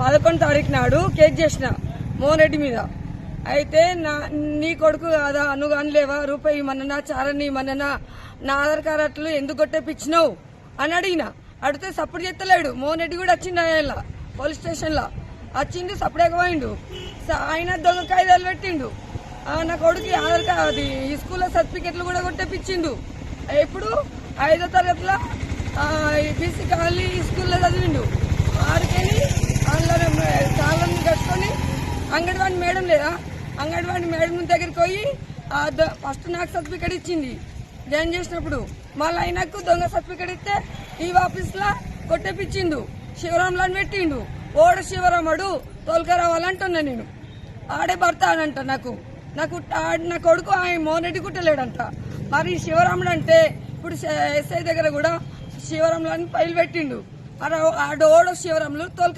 పదకొండు తారీఖు నాడు కేక్ చేసిన మోహన్ రెడ్డి మీద. అయితే నా నీ కొడుకు కాదా? నువ్వు అనలేవా రూపాయి ఇమ్మన్నా చారని ఇమ్మన్నా నా ఆధార్ కార్డు అట్లు ఎందుకు కొట్టేపించినావు అని అడిగిన. అడిగితే సపోర్ట్ చేస్తలేడు. మోహన్ రెడ్డి కూడా వచ్చిండు ఆయన పోలీస్ స్టేషన్లో. వచ్చిండు సపరేట్ పోయిండు స- ఆయన దొంగ కాయిదాలు పెట్టిండు. నా కొడుకు ఆధార్ కార్డు అది ఈ స్కూల్లో సర్టిఫికెట్లు కూడా కొట్టేపించిండు ఇప్పుడు ఐదో తరగతిలో బీసీ కాలనీ స్కూల్లో మేడం లేదా? అంగన్వాడీ మేడం దగ్గరికి పోయి ద- ఫస్ట్ నాకు సర్టిఫికేట్ ఇచ్చింది. జాయిన్ చేసినప్పుడు మళ్ళీ ఆయనకు దొంగ సర్టిఫికేట్ ఇస్తే ఈ ఆఫీస్లో కొట్టేపించిండు శివరాంలో పెట్టిండు. ఓడ శివరాముడు తోలుకరావాలంటున్నా నేను. ఆడే భర్త అనంట నాకు. నాకు నా కొడుకు ఆయన మోహన్ కుట్టలేడంట. మరి శివరాముడు అంటే ఇప్పుడు ఎస్ఐ దగ్గర కూడా శివరాములని పైలు పెట్టిండు. మరి ఆడ డోడ శివరాములు తోలుక